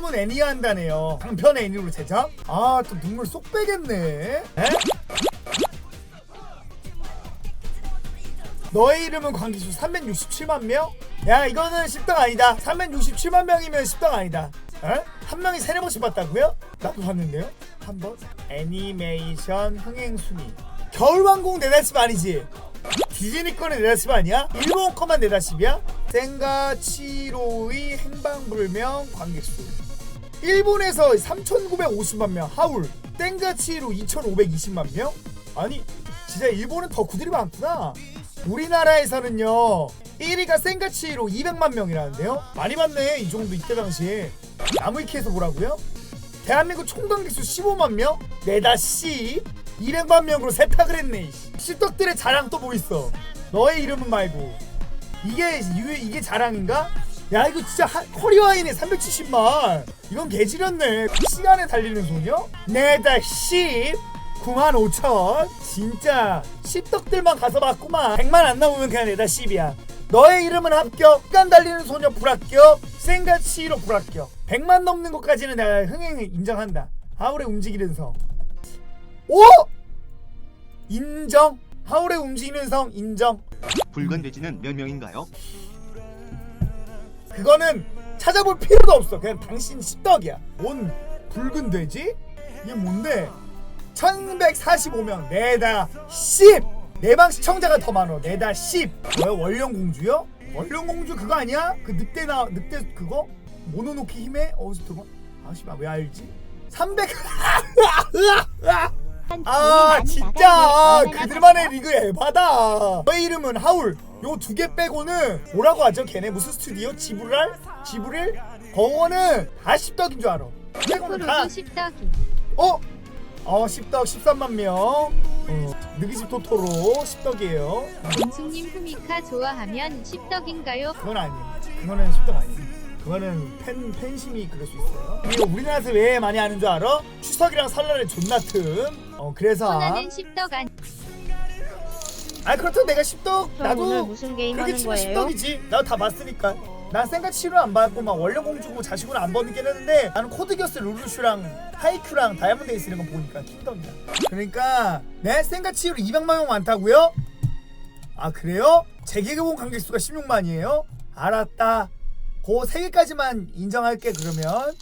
전문 애니가 한다네요. 장편 애니로 제작? 아, 또 눈물 쏙 빼겠네. 에? 너의 이름은 관계수 367만 명? 야, 이거는 10등 아니다. 367만 명이면 10등 아니다. 에? 한 명이 세네 번씩 봤다고요? 나도 봤는데요. 한 번. 애니메이션 흥행 순위. 겨울왕국 네다십 아니지? 디즈니 거는 네다십 아니야? 일본 거만 네다십이야? 센가 치로의 행방불명 관객수. 일본에서 3,950만 명 하울. 센가 치로 2,520만 명? 아니 진짜 일본은 더 구들이 많구나. 우리나라에서는요 1위가 센가치로 200만 명이라는데요. 많이 봤네 이 정도 이때 당시에. 나무위키에서 뭐라고요? 대한민국 총관객수 15만 명? 내다 씨 200만 명으로 세탁을 했네 이씨. 씨떡들의 자랑 또 뭐 있어 너의 이름은 말고 이게 이게, 자랑인가? 야 이거 진짜 하, 커리어인에 370만. 이건 개지렸네. 시간에 달리는 소녀? 내다 씨 9만 5천. 진짜 씹덕들만 가서 봤구만. 100만 안 나오면 그냥 내다 씹이야. 너의 이름은 합격. 시간 달리는 소녀 불합격. 생가치로 불합격. 100만 넘는 것까지는 내가 흥행 인정한다. 하울의 움직이는 성. 오! 인정 하울의 움직이는 성 인정 붉은 돼지는 몇 명인가요? 그거는 찾아볼 필요도 없어. 그냥 당신 십덕이야. 뭔 붉은 돼지? 이게 뭔데? 1145명 내다 10! 내방 시청자가 더 많어. 내다 10. 뭐야 원령공주요? 원령공주 그거 아니야? 그 늑대 나 늑대 그거? 모노노키 힘에 어디서 들어? 아 씨발 왜 알지? 300 아 진짜. 아, 그들만의 리그 에바다. 너의 이름은 하울. 요 두 개 빼고는 뭐라고 하죠? 걔네 무슨 스튜디오? 지브랄? 지브릴? 거거는 다 십덕인 줄 알아. 빼고는 다 십덕이. 어? 어 십덕 13만 명. 어, 느기집 토토로 십덕이에요. 공수님 후미카 좋아하면 십덕인가요? 그건 아니에요. 그거는 십덕 아니에요 그거는 팬, 팬심이 그럴 수 있어요 그리고 우리나라에서 왜 많이 하는 줄 알아? 추석이랑 설날에 존나 틈 어 그래서 코나는 십덕 아니 아 그렇다고 내가 십덕 형 나도 오늘 무슨 게임 그렇게 하는 치면 거예요? 십덕이지 나도 다 봤으니까 난 생각 치료 안 받고 막 원령공주고 자식으로 안 버리긴 했는데 나는 코드기어스 룰루슈랑 하이큐랑 다이아몬드 에이스 이런 거 보니까 킹덤이야 그러니까 내 생각 치료 200만 명 많다고요? 아 그래요? 재개봉 관객수가 16만이에요? 알았다 그 세 개까지만 인정할게 그러면